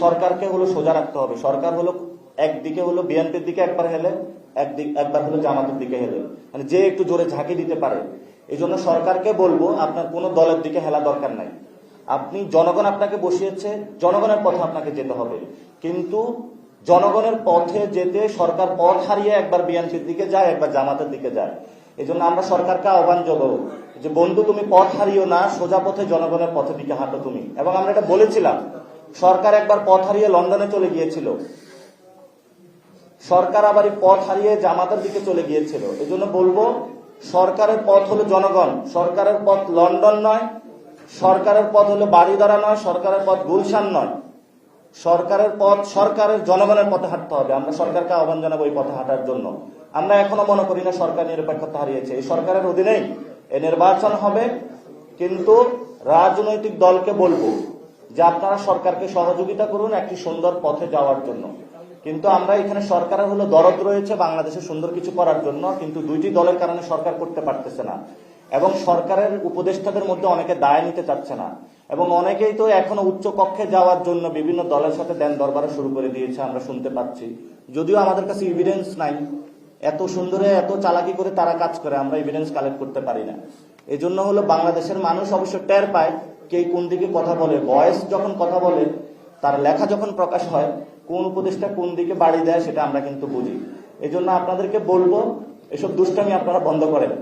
সরকারকে হলো সোজা রাখতে হবে। সরকার হলো একদিকে হলো বিএনপির দিকে একবার হেলে, একদিক একবার হলো জামাতের দিকে হেলে। মানে যে একটু জোরে ঝাঁকি দিতে পারে। এই জন্য সরকারকে বলব, আপনার কোনো দলের দিকে হেলা দরকার নাই। আপনি জনগণ আপনাকে বসিয়েছে, জনগণের পথে আপনাকে যেতে হবে। কিন্তু জনগণের পথে যেতে, সরকার পথ হারিয়ে একবার বিএনপির দিকে যায়, একবার জামাতের দিকে যায়। এই জন্য আমরা সরকারকে আহ্বান জানাব যে, বন্ধু, তুমি পথ হারিও না, সোজা পথে জনগণের পথের দিকে হাঁটো তুমি। এবং আমরা এটা বলেছিলাম। সরকার একবার পথ হারিয়ে লন্ডনে চলে গিয়েছিল। সরকার আবার এই পথ হারিয়ে জামাতের দিকে চলে গিয়েছিল। এই জন্য বলব, সরকারের পথ হলো জনগণ। সরকারের পথ লন্ডন নয়, সরকারের পথ হলো বাড়িদারা নয়, সরকারের পথ গুলশান নয়। সরকারের পথ সরকারের জনগণের পথে হাঁটতে হবে। আমরা সরকারকে আহ্বান জানাব এই পথে হাঁটার জন্য। আমরা এখনও মনে করি না সরকার নিরপেক্ষতা হারিয়েছে। এই সরকারের অধীনেই এই নির্বাচন হবে। কিন্তু রাজনৈতিক দলকে বলব যে আপনারা সরকারকে সহযোগিতা করুন একটি সুন্দর পথে যাওয়ার জন্য। কিন্তু আমরা এখানে সরকারের হলো দরদ রয়েছে, বাংলাদেশে সুন্দর কিছু করার জন্য, কিন্তু দুইটি দলের কারণে সরকার করতে পারতেছে না। এবং সরকারের উপদেষ্টাদের মধ্যে অনেকে দায় নিতে চাচ্ছে না। এবং অনেকেই তো এখনও উচ্চ কক্ষে যাওয়ার জন্য বিভিন্ন দলের সাথে দেন দরবারে শুরু করে দিয়েছে, আমরা শুনতে পাচ্ছি। যদিও আমাদের কাছে ইভিডেন্স নাই। এত সুন্দরে, এত চালাকি করে তারা কাজ করে, আমরা এভিডেন্স কালেক্ট করতে পারি না। এই জন্য হলো বাংলাদেশের মানুষ অবশ্য টের পায় কে কোন দিকে কথা বলে ভয়েস যখন কথা বলে, তার লেখা যখন প্রকাশ হয়, কোন উপদেশটা কোন দিকে বাড়ি দেয় সেটা আমরা কিন্তু বুঝি। এজন্য আপনাদেরকে বলব, এসব দুষ্টামি আপনারা বন্ধ করেন।